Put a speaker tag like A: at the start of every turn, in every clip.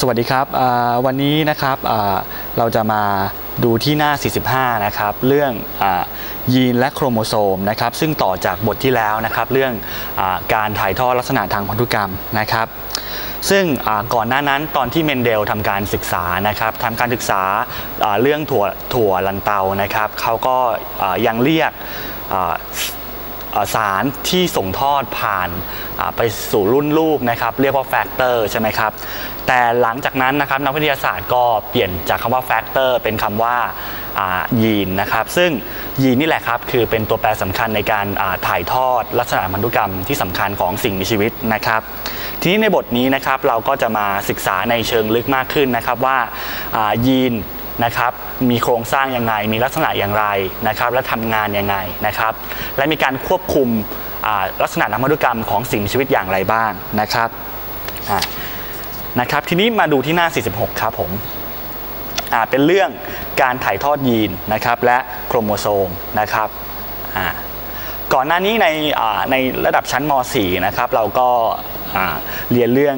A: สวัสดีครับวันนี้นะครับเราจะมาดูที่หน้า 45 นะครับเรื่องอยีนและโครโมโซมนะครับซึ่งต่อจากบทที่แล้วนะครับเรื่องอการถ่ายทอดลักษณะทางพันธุกรรมนะครับ ซึ่งก่อนหน้านั้นตอนที่เมนเดลทำการศึกษานะครับทำการศึกษาเรื่องถั่วถั่วลันเตานะครับเขาก็ยังเรียก สารที่ส่งทอดผ่านไปสู่รุ่นลูกนะครับเรียกว่าแฟกเตอร์ใช่ไหมครับแต่หลังจากนั้นนะครับนักวิทยาศาสตร์ก็เปลี่ยนจากคำว่าแฟกเตอร์เป็นคำว่าอ่ายีนนะครับซึ่งยีนนี่แหละครับคือเป็นตัวแปรสำคัญในการถ่ายทอดลักษณะพันธุกรรมที่สำคัญของสิ่งมีชีวิตนะครับ ทีนี้ในบทนี้นะครับเราก็จะมาศึกษาในเชิงลึกมากขึ้นนะครับว่ายีน นะครับมีโครงสร้างยังไง มีลักษณะอย่างไรนะครับและทำงานยังไงนะครับและมีการควบคุมลักษณะนามพันธุกรรมของสิ่งมีชีวิตอย่างไรบ้างนะครับนะครับทีนี้มาดูที่หน้า 46 ครับผมเป็นเรื่องการถ่ายทอดยีนนะครับและโครโมโซมนะครับก่อนหน้านี้ในในระดับชั้นม .4 นะครับเราก็เรียนเรื่อง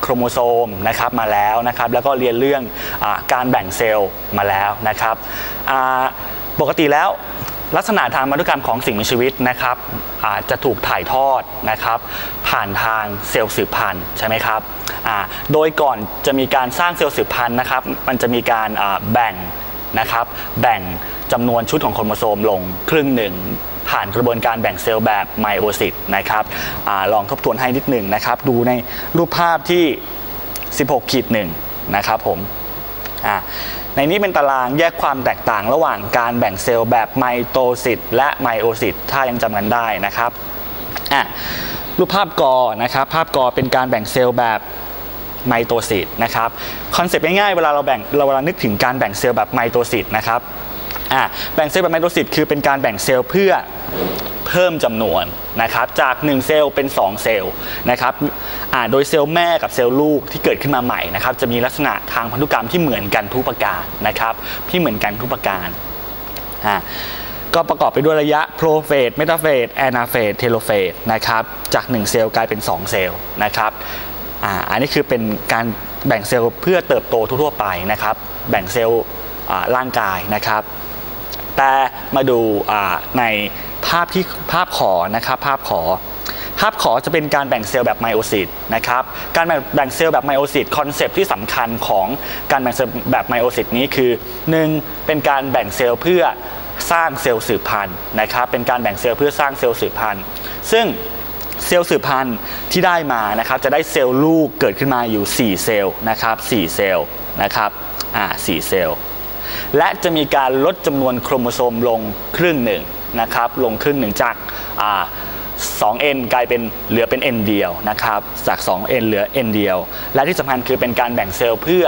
A: โครโมโซมนะครับมาแล้วนะครับแล้วก็เรียนเรื่องอการแบ่งเซลล์มาแล้วนะครับปกติแล้วลักษณะทางพันธุกรรมของสิ่งมีชีวิตนะครับอาจจะถูกถ่ายทอดนะครับ ผ่านทางเซลล์สืบพันธุ์ใช่ไหมครับโดยก่อนจะมีการสร้างเซลล์สืบพันธุ์นะครับมันจะมีการแบ่งนะครับแบ่งจำนวนชุดของโครโมโซมลงครึ่งหนึ่ง ผ่านกระบวนการแบ่งเซลล์แบบไมโอซิสนะครับอลองทบทวนให้นิดหนึ่งนะครับ ดูในรูปภาพที่ 16ขีดหนึ่งนะครับผมในนี้เป็นตารางแยกความแตกต่างระหว่างการแบ่งเซลล์แบบไมโตซิสและไมโอซิสถ้ายังจำกันได้นะครับรูปภาพกอนะครับ ภาพกอเป็นการแบ่งเซลล์แบบไมโตซิสนะครับ คอนเซปต์ง่ายๆ เวลาเราแบ่งเราเวลานึกถึงการแบ่งเซลล์แบบไมโตซิสนะครับ อ่าแบ่งเซลล์แบบไมโตซิสคือเป็นการแบ่งเซลล์เพื่อเพิ่มจำนวนนะครับจาก 1 เซลล์เป็น 2 เซลล์นะครับอ่าโดยเซลล์แม่กับเซลล์ลูกที่เกิดขึ้นมาใหม่นะครับจะมีลักษณะทางพันธุกรรมที่เหมือนกันทุกประการนะครับที่เหมือนกันทุกประการอ่าก็ประกอบไปด้วยระยะโปรเฟสเมตาเฟสแอนาเฟสเทโลเฟสนะครับจาก 1 เซลล์กลายเป็น 2 เซลล์นะครับอ่าอันนี้คือเป็นการแบ่งเซลล์เพื่อเติบโตทั่วๆไปนะครับแบ่งเซลล์ร่างกายนะครับ แต่มาดูในภาพที่ภาพขอนะครับภาพขอ ภาพขอจะเป็นการแบ่งเซลล์แบบไมโอซิสนะครับการแบ่งเซลล์แบบไมโอซิสคอนเซปต์ที่สำคัญของการแบ่งเซลล์แบบไมโอซิสนี้คือ 1. เป็นการแบ่งเซลล์เพื่อสร้างเซลล์สืบพันธุ์นะครับเป็นการแบ่งเซลล์เพื่อสร้างเซลล์สืบพันธุ์ซึ่งเซลล์สืบพันธุ์ที่ได้มานะครับจะได้เซลล์ลูกเกิดขึ้นมาอยู่ 4 เซลล์นะครับ4เซลล์นะครับอ่า4เซลล์ และจะมีการลดจำนวนโครโมโซมลงครึ่งหนึ่งนะครับ ลงครึ่งหนึ่งจากอ่า 2n กลายเป็นเหลือเป็น n เดียวนะครับ จาก 2n เหลือ n เดียว และที่สำคัญคือเป็นการแบ่งเซลล์เพื่อ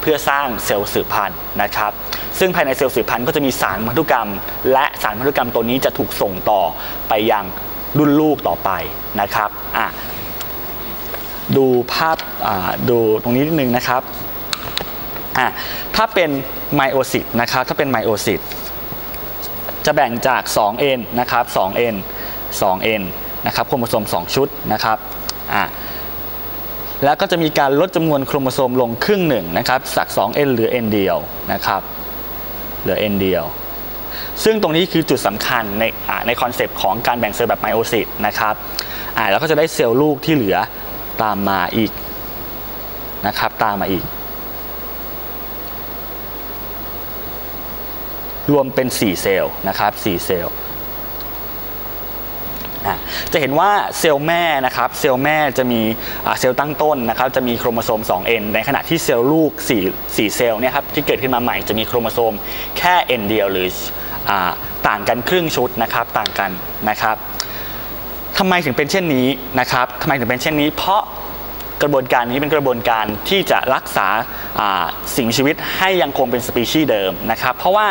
A: เพื่อสร้างเซลล์สืบพันธุ์นะครับ ซึ่งภายในเซลล์สืบพันธุ์ก็จะมีสารพันธุกรรม และสารพันธุกรรมตัวนี้จะถูกส่งต่อไปยังรุ่นลูกต่อไปนะครับอะดูภาพดูตรงนี้นิดนึงนะครับ อะถ้าเป็นไมโอซิสนะครับถ้าเป็นไมโอซิสจะแบ่งจาก 2n นะครับ 2n 2n นะครับโครโมโซม 2 ชุดนะครับอะแล้วก็จะมีการลดจำนวนโครโมโซมลงครึ่งหนึ่งนะครับจาก 2n เหลือ n เดียวนะครับเหลือ n เดียว ซึ่งตรงนี้คือจุดสำคัญในในคอนเซปต์ของการแบ่งเซลล์แบบไมโอซิสนะครับอ่าแล้วก็จะได้เซลล์ลูกที่เหลือตามมาอีกนะครับตามมาอีก รวมเป็น 4 เซลล์นะครับ4เซลล์อะจะเห็นว่าเซลล์แม่นะครับเซลล์แม่จะมีเซลล์ตั้งต้นนะครับจะมีโครโมโซม 2n ในขณะที่เซลล์ลูก 4 4 เซลล์เนี่ยครับที่เกิดขึ้นมาใหม่จะมีโครโมโซมแค่ n เดียวหรืออต่างกันครึ่งชุดนะครับต่างกันนะครับทำไมถึงเป็นเช่นนี้นะครับทำไมถึงเป็นเช่นนี้ เพราะ กระบวนการนี้เป็นกระบวนการที่จะรักษาาสิ่งชีวิตให้ยังคงเป็นสปีชีส์เดิมนะครับเพราะว่า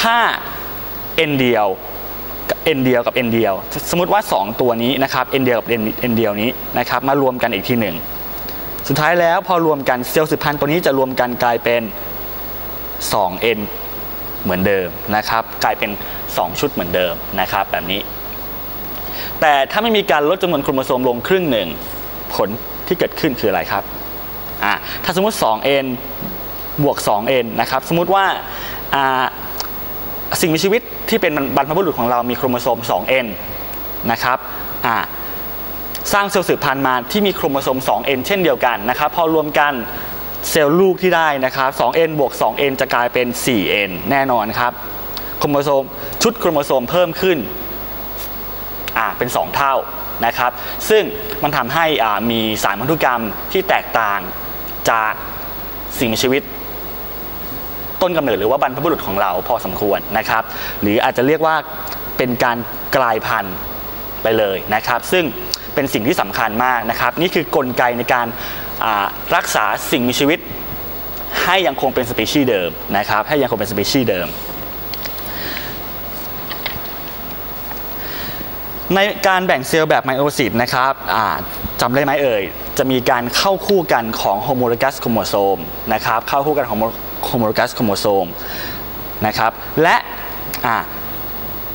A: ถ้า n เดียว n เดียวกับ n เดียว สมมติว่า 2 ตัวนี้นะครับ n เดียวกับ n n เดียวนี้นะครับมารวมกันอีกทีหนึ่งสุดท้ายแล้วพอรวมกันเซลล์สืบพันธุ์ตัวนี้จะรวมกันกลายเป็น 2n เหมือนเดิมนะครับกลายเป็น 2 ชุดเหมือนเดิมนะครับแบบนี้ แต่ถ้าไม่มีการลดจำนวนโครโมโซมลงครึ่งหนึ่งผล ที่เกิดขึ้นคืออะไรครับอ่าถ้าสมมติ 2n บวก 2n นะครับสมมุติว่าอ่าสิ่งมีชีวิตที่เป็นบรรพบุรุษของเรามีโครโมโซม 2n นะครับอ่าสร้างเซลล์สืบพันธุ์มาที่มีโครโมโซม 2n เช่นเดียวกันนะครับ พอรวมกันเซลล์ลูกที่ได้นะครับ 2n บวก 2n จะกลายเป็น 4n แน่นอนครับ โครโมโซม ชุดโครโมโซมเพิ่มขึ้น อ่า เป็น 2 เท่า นะครับ ซึ่งมันทำให้มีสารพันธุกรรมที่แตกต่างจากสิ่งมีชีวิตต้นกำเนิดหรือว่าบรรพบุรุษของเราพอสมควรนะครับ หรืออาจจะเรียกว่าเป็นการกลายพันธุ์ไปเลยนะครับ ซึ่งเป็นสิ่งที่สำคัญมากนะครับ นี่คือกลไกในการรักษาสิ่งมีชีวิตให้ยังคงเป็นสปีชีส์เดิมนะครับ ให้ยังคงเป็นสปีชีส์เดิม ในการแบ่งเซลล์แบบไมโอซิสนะครับจำได้ไหมเอ่ย จะมีการเข้าคู่กันของโฮโมโลกัสโครโมโซมนะครับเข้าคู่กันของโฮโมโลกัสโครโมโซมนะครับและ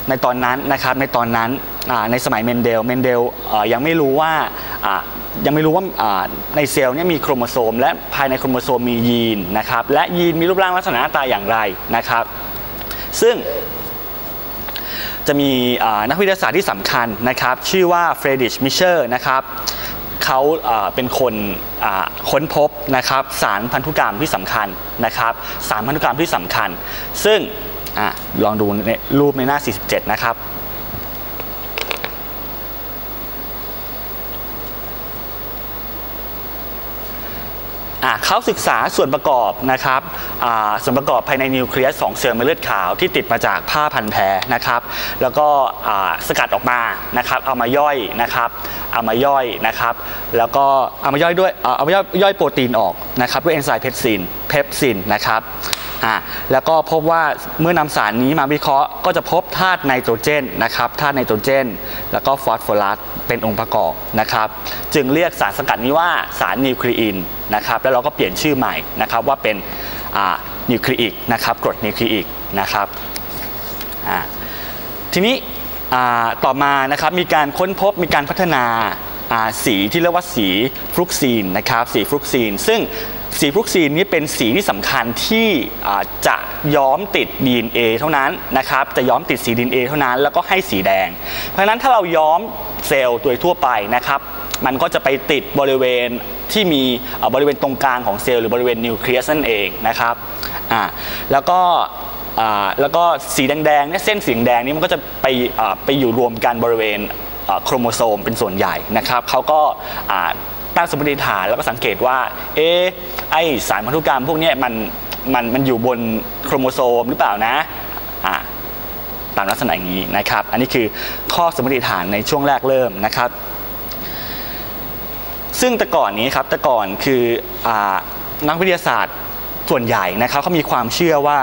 A: ในตอนนั้นนะครับในตอนนั้นในสมัยเมนเดลเมนเดลยังไม่รู้ว่ายังไม่รู้ว่าอ่าในเซลล์เนี่ยมีโครโมโซม และภายในโครโมโซมมียีนนะครับและยีนมีรูปร่างลักษณะหน้าตาอย่างไรนะครับ ซึ่ง จะมีนักวิทยาศาสตร์ที่สำคัญนะครับ ชื่อว่าเฟรดิชมิเชอร์นะครับเขาเป็นคนค้นพบนะครับสารพันธุกรรมที่สำคัญนะครับ สารพันธุกรรมที่สำคัญ ซึ่งอลองดูในรูปในหน้า 47 นะครับ เขาศึกษาส่วนประกอบนะครับส่วนประกอบภายในนิวเคลียสของเซลล์เม็ดเลือดขาวที่ติดมาจากผ้าพันแผลนะครับ แล้วก็สกัดออกมานะครับ เอามาย่อยนะครับ เอามาย่อยนะครับ แล้วก็เอามาย่อยด้วยเอามาย่อยย่อยโปรตีนออกนะครับด้วยเอนไซม์เพปซินเพปซินนะครับแล้วก็พบว่าเมื่อนำสารนี้มาวิเคราะห์ก็จะพบธาตุไนโตรเจนนะครับธาตุไนโตรเจน แล้วก็ฟอสฟอรัส เป็นองค์ประกอบนะครับ จึงเรียกสารสกัดนี้ว่าสารนิวคลีอินนะครับ แล้วเราก็เปลี่ยนชื่อใหม่นะครับว่าเป็นนิวคลีอิกนะครับกรดนิวคลีอิกนะครับทีนี้ต่อมานะครับมีการค้นพบมีการพัฒนาสีที่เรียกว่าสีฟลุกซีนนะครับสีฟลุกซีน ซึ่งสีฟลุกซีนนี้เป็นสีที่สำคัญที่จะย้อมติด DNA เท่านั้นนะครับจะย้อมติดสี DNA เท่านั้น แล้วก็ให้สีแดง เพราะฉะนั้นถ้าเราย้อม เซลล์โดยทั่วไปนะครับ มันก็จะไปติดบริเวณที่มีบริเวณตรงกลางของเซลล์หรือบริเวณนิวเคลียสนั่นเองนะครับอ่าแล้วก็แล้วก็สีแดงๆเนี่ยเส้นสีแดงนี่มันก็จะไปไปอยู่รวมกันบริเวณโครโมโซมเป็นส่วนใหญ่นะครับเขาก็ตั้งสมมติฐานแล้วก็สังเกตว่าเอไอสารพันธุกรรมพวกนี้มันมันมันอยู่บนโครโมโซมหรือเปล่านะอ่า ตามลักษณะอย่างนี้นะครับ อันนี้คือข้อสมมติฐานในช่วงแรกเริ่มนะครับ ซึ่งแต่ก่อนนี้ครับแต่ก่อนคืออนักวิทยาศาสตร์ส่วนใหญ่นะครับเขามีความเชื่อว่า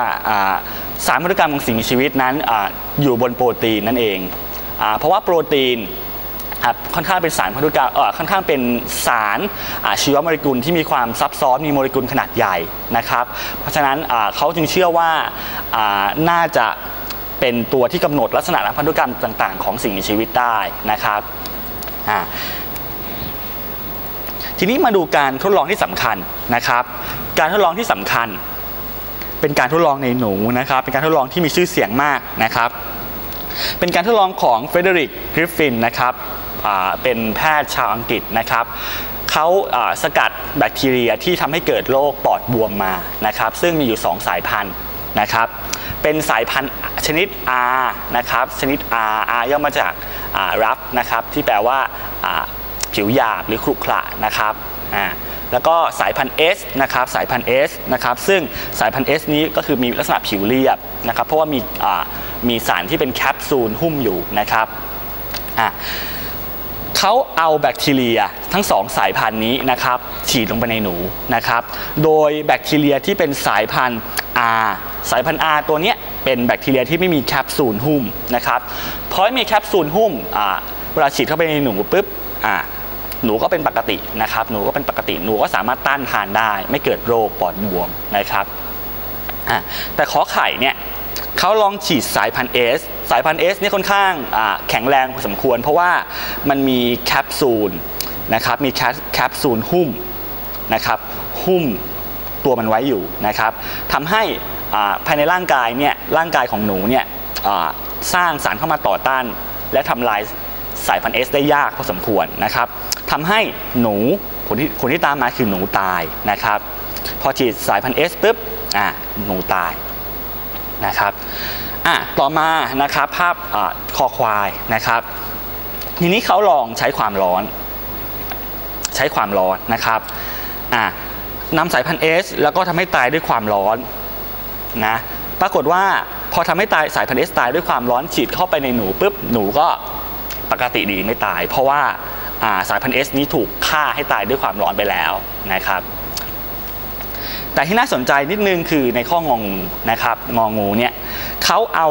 A: สารพันธุกรรมของสิ่งมีชีวิตนั้นออยู่บนโปรตีนนั่นเองอเพราะว่าโปรตีนค่อนข้างเป็นสารพันธุกรรมค่อนข้างเป็นสารชีวโมเลกุลที่มีความซับซ้อนมีโมเลกุลขนาดใหญ่นะครับ เพราะฉะนั้นเขาจึงเชื่อว่าน่าจะ เป็นตัวที่กำหนดลักษณะทางพันธุกรรมต่างๆ ของสิ่งมีชีวิตได้นะครับทีนี้มาดูการทดลองที่สำคัญนะครับ การทดลองที่สำคัญ เป็นการทดลองในหนูนะครับ เป็นการทดลองที่มีชื่อเสียงมากนะครับ เป็นการทดลองของเฟเดริกกริฟฟินนะครับเป็นแพทย์ชาวอังกฤษนะครับเขาอ่าสกัดแบคทีเรียที่ทำให้เกิดโรคปอดบวมมานะครับ ซึ่งมีอยู่ 2 สายพันธุ์นะครับ เป็นสายพันธุ์ชนิด R นะครับ ชนิด R R ย่อมาจากรับนะครับ ที่แปลว่าผิวหยาบหรือขรุขระนะครับอ่าแล้วก็สายพันธุ์ S นะครับ สายพันธุ์ S นะครับ ซึ่งสายพันธุ์ S นี้ก็คือมีลักษณะผิวเรียบนะครับ เพราะว่ามีมีสารที่เป็นแคปซูลหุ้มอยู่นะครับอะเขาเอาแบคทีเรียทั้งสองสายพันธุ์นี้นะครับฉีดลงไปในหนูนะครับ โดยแบคทีเรียที่เป็นสายพันธุ์ R สายพันธุ์ R ตัวนี้เป็นแบคทีเรียที่ไม่มีแคปซูลหุ้มนะครับเพราะไม่มีแคปซูลหุ้มเวลาฉีดเข้าไปในหนูปุ๊บหนูก็เป็นปกตินะครับ หนูก็เป็นปกติหนูก็สามารถต้านทานได้ ไม่เกิดโรคปอดบวมนะครับแต่ขอไข่เนี่ยเขาลองฉีดสายพันธุ์ S สสายพันธุ์ S เนี่ค่อนข้างแข็งแรงพอสมควร เพราะว่ามันมีแคปซูลนะครับมีแคปซูลหุ้มนะครับหุ้ม ตัวมันไว้อยู่นะครับทำให้ภายในร่างกายเนี่ยร่างกายของหนูเนี่ยสร้างสารเข้ามาต่อต้าน และทำลายสายพันธุ์ S ได้ยากพอสมควรนะครับทำให้หนูผลที่ผลที่ตามมาคือหนูตายนะครับ พอฉีดสายพันธุ์ S ปุ๊บอ่าหนูตายนะครับอะต่อมานะครับภาพอคอควายนะครับ ทีนี้เขาลองใช้ความร้อน ใช้ความร้อนนะครับอ่า นำสายพันธุ์ S แล้วก็ทำให้ตายด้วยความร้อนนะปรากฏว่าพอทำให้ตายสายพันธุ์ S ตายด้วยความร้อนฉีดเข้าไปในหนูปุ๊บหนูก็ปกติดีไม่ตาย เพราะว่าสายพันธุ์ S นี้ถูกฆ่าให้ตายด้วยความร้อนไปแล้วนะครับ แต่ที่น่าสนใจนิดนึงคือในข้ององูนะครับงองูเนี่ยเขาเอา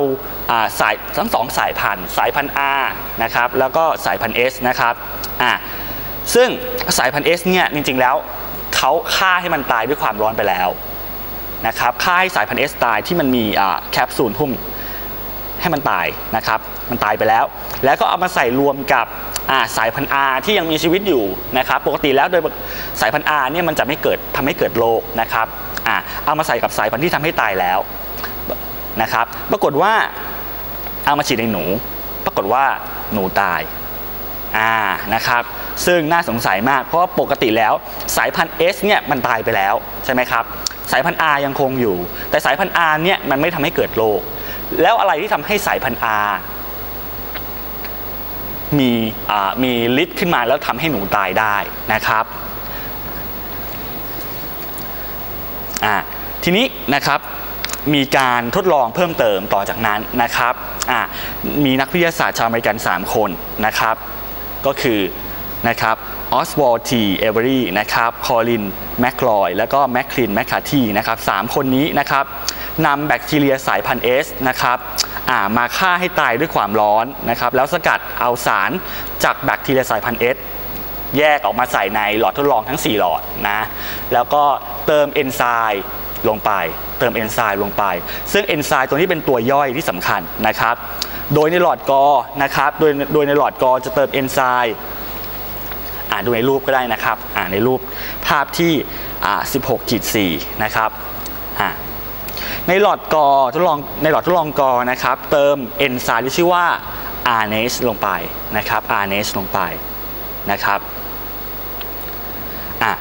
A: อาสายทั้งสองสายพันธุ์สายพันธุ์ R นะครับแล้วก็สายพันธุ์ S นะครับอ่าซึ่งสายพันธุ์ S เนี่ยจริงๆแล้ว เขาฆ่าให้มันตายด้วยความร้อนไปแล้วนะครับฆ่าให้สายพันธุ์ S ตายที่มันมีแคปซูลหุ้มให้มันตายนะครับ มันตายไปแล้ว แล้วก็เอามาใส่รวมกับสายพันธุ์ R ที่ยังมีชีวิตอยู่นะครับ ปกติแล้วโดยสายพันธุ์ R เนี่ยมันจะไม่เกิดทำให้เกิดโรคนะครับอเอามาใส่กับสายพันธุ์ที่ทำให้ตายแล้วนะครับ ปรากฏว่าเอามาฉีดในหนู ปรากฏว่าหนูตาย อ่านะครับซึ่งน่าสงสัยมากเพราะว่าปกติแล้วสายพันธุ์ S เนี่ยมันตายไปแล้วใช่ไหมครับสายพันธุ์ R ยังคงอยู่ แต่สายพันธุ์ R เนี่ยมันไม่ทำให้เกิดโรคแล้วอะไรที่ทำให้สายพันธุ์ R มีอ่ามีฤทธิ์ขึ้นมาแล้วทำให้หนูตายได้นะครับอ่าทีนี้นะครับมีการทดลองเพิ่มเติมต่อจากนั้นนะครับอ่ามีนักวิทยาศาสตร์ชาวอเมริกัน 3 คนนะครับ ก็คือนะครับออสวอลทีเอเวอรี่นะครับคอลินแมคลอยแล้วก็แมคคลินแมคคาทีนะครับสามคนนี้นะครับนำแบคทีเรียสายพันธุ์ S นะครับมาฆ่าให้ตายด้วยความร้อนนะครับแล้วสกัดเอาสารจากแบคทีเรียสายพันธุ์ S แยกออกมาใส่ในหลอดทดลองทั้ง 4 หลอดนะแล้วก็เติมเอนไซม์ลงไป เติมเอนไซม์ลงไป ซึ่งเอนไซม์ตัวนี้เป็นตัวย่อยที่สำคัญนะครับ โดยในหลอดกอนะครับ โดยโดยในหลอดกอจะเติมเอนไซม์อ่าดูในรูปก็ได้นะครับอ่าในรูปภาพที่อ่า16ขีด4นะครับอ่าในหลอดกอทดลองในหลอดทดลองกอนะครับ เติมเอนไซม์ที่ชื่อว่า r n a s e ลงไปนะครับ r n a s e ลงไปนะครับอะ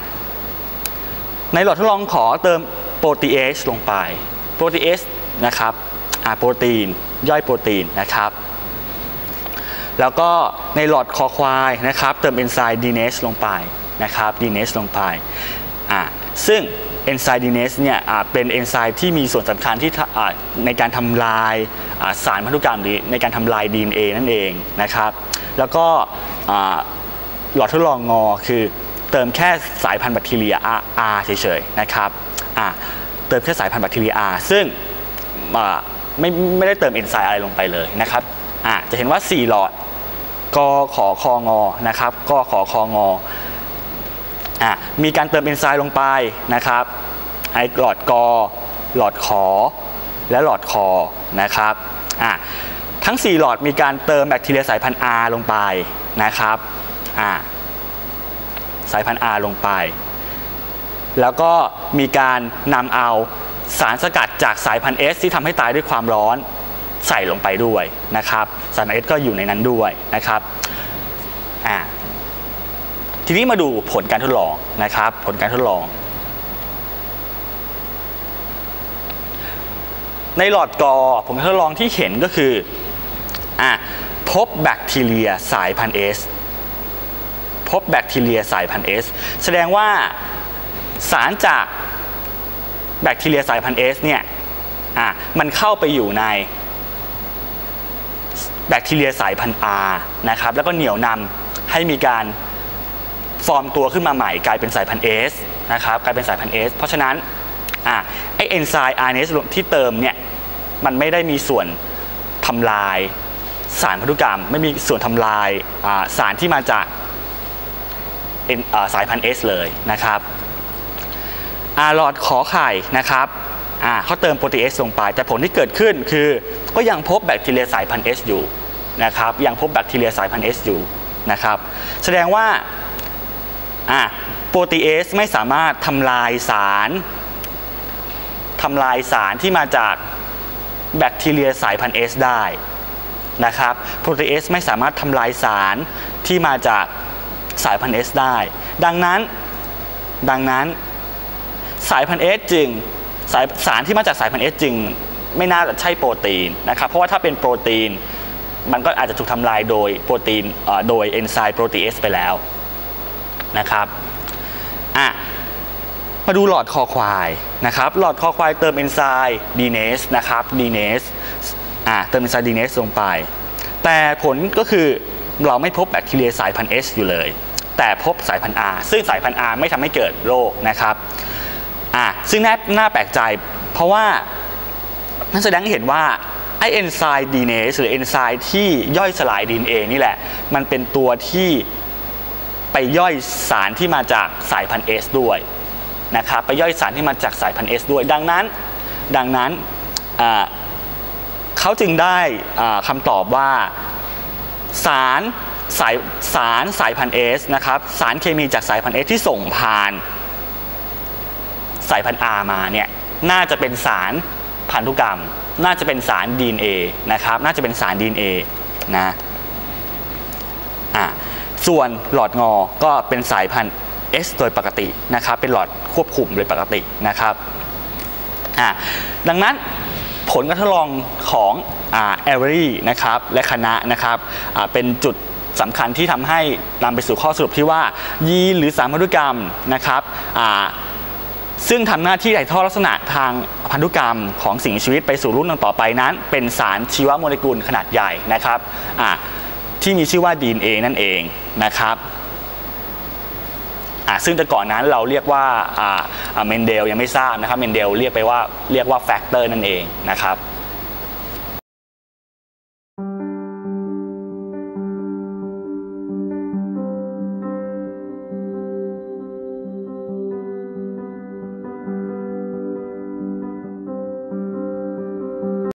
A: ในหลอดทดลองขอเติมโปรตีเอสลงไปโปรตีเอสนะครับอ่าโปรตีน ย่อยโปรตีนนะครับแล้วก็ในหลอดคอควายนะครับเติมเอนไซม์ดีเนสลงไปนะครับดีเนสลงไปอ่าซึ่งเอนไซม์ดีเนสเนี่ยอ่าเป็นเอนไซม์ที่มีส่วนสำคัญที่อ่าในการทำลายอ่าสารพันธุกรรมหรือในการทำลาย DNA นั่นเองนะครับแล้วก็อ่าหลอดทดลองงอคือเติมแค่สายพันธุ์แบคทีเรีย R, เฉยๆนะครับอ่าเติมแค่สายพันธุ์แบคทีเรีย R ซึ่งอ่า ไม่ไม่ได้เติมเอนไซม์อะไรลงไปเลยนะครับอ่าจะเห็นว่า 4 หลอดกขอคองอนะครับกขอคองออะมีการเติมเอนไซม์ลงไปนะครับไอหลอดกหลอดขอ และหลอดคอนะครับอะทั้ง 4 หลอดมีการเติมแบคทีเรียสายพันธุ์ R ลงไปนะครับอะสายพันธุ์ R ลงไป แล้วก็มีการนำเอา สารสกัดจากสายพันธุ์ S ที่ทำให้ตายด้วยความร้อนใส่ลงไปด้วยนะครับสารเอสก็อยู่ในนั้นด้วยนะครับอ่าทีนี้มาดูผลการทดลองนะครับ ผลการทดลอง ในหลอดกอผลการทดลองที่เห็นก็คืออ่าพบแบคทีเรียสายพันธุ์เอสพบแบคทีเรียสายพันธุ์เอสแสดงว่าสารจาก แบคทีเรียสายพันธุ์เอสเนี่ยอะมันเข้าไปอยู่ในแบคทีเรียสายพันธุ์ R นะครับแล้วก็เหนี่ยวนำให้มีการฟอร์มตัวขึ้นมาใหม่กลายเป็นสายพันธุ์ S นะครับกลายเป็นสายพันธุ์ S เพราะฉะนั้นอะไอเอนไซม์ RNase ที่เติมเนี่ยมันไม่ได้มีส่วนทำลายสารพันธุกรรม ไม่มีส่วนทำลายสารที่มาจากสายพันธุ์ S เลยนะครับ หลอดขอไข่นะครับเขาเติมโปรตีเอสลงไป แต่ผลที่เกิดขึ้นคือก็ยังพบแบคทีเรียสายพันธุ์ S อยู่นะครับยังพบแบคทีเรียสายพันธุ์ S อยู่นะครับแสดงว่าโปรตีเอสไม่สามารถทำลายสารทำลายสารที่มาจากแบคทีเรียสายพันธุ์ S ได้นะครับโปรตีเอสไม่สามารถทำลายสารที่มาจากสายพันธุ์ S ได้ ดังนั้นดังนั้น สายพันธุ์ S จึงสายสารที่มาจากสายพันธุ์ S จึง ไม่น่าจะใช่โปรตีนนะครับเพราะว่าถ้าเป็นโปรตีน มันก็อาจจะถูกทำลายโดยโปรตีนโดยเอนไซม์โปรตีเอสไปแล้วนะครับอะมาดูหลอดคอควายนะครับหลอดคอควายเติมเอนไซม์ดีเนสนะครับดีเนสอะเติมเอนไซม์ดีเนสลงไป แต่ผลก็คือเราไม่พบแบคทีเรียสายพันธุ์ S อยู่เลย แต่พบสายพันธุ์ R ซึ่งสายพันธุ์ R ไม่ทำให้เกิดโรคนะครับ อะซึ่งน่าน่าแปลกใจ เพราะว่านั่นแสดงให้เห็นว่าไอเอนไซม์ดีเนสหรือเอนไซม์ที่ย่อยสลาย DNA นี่แหละ มันเป็นตัวที่ไปย่อยสารที่มาจากสายพันธุ์ S ด้วยนะครับไปย่อยสารที่มาจากสายพันธุ์ S ด้วย ดังนั้น ดังนั้นเขาจึงได้คำตอบว่าสารสายสารสายพันธุ์ S นะครับสารเคมีจากสายพันธุ์ S ที่ส่งผ่าน สายพันธุ์ R มาเนี่ยน่าจะเป็นสารพันธุกรรม น่าจะเป็นสาร DNA นะครับ น่าจะเป็นสาร DNA นะอะส่วนหลอดงอก็เป็นสายพันธุ์ S โดยปกตินะครับ เป็นหลอดควบคุมโดยปกตินะครับอะดังนั้นผลการทดลองของอ่าเอเวอรี่นะครับและคณะนะครับเป็นจุดสำคัญที่ทำให้นำไปสู่ข้อสรุปที่ว่ายีนหรือสารพันธุกรรมนะครับ ซึ่งทำหน้าที่ถ่ายทอดลักษณะทางพันธุกรรมของสิ่งมีชีวิตไปสู่รุ่นต่อไปนั้น เป็นสารชีวโมเลกุลขนาดใหญ่นะครับที่มีชื่อว่า DNA นั่นเองนะครับซึ่งแต่ก่อนนั้นเราเรียกว่าเมนเดลยังไม่ทราบนะครับเมนเดลเรียกไปว่าเรียกว่าแฟกเตอร์นั่นเองนะครับ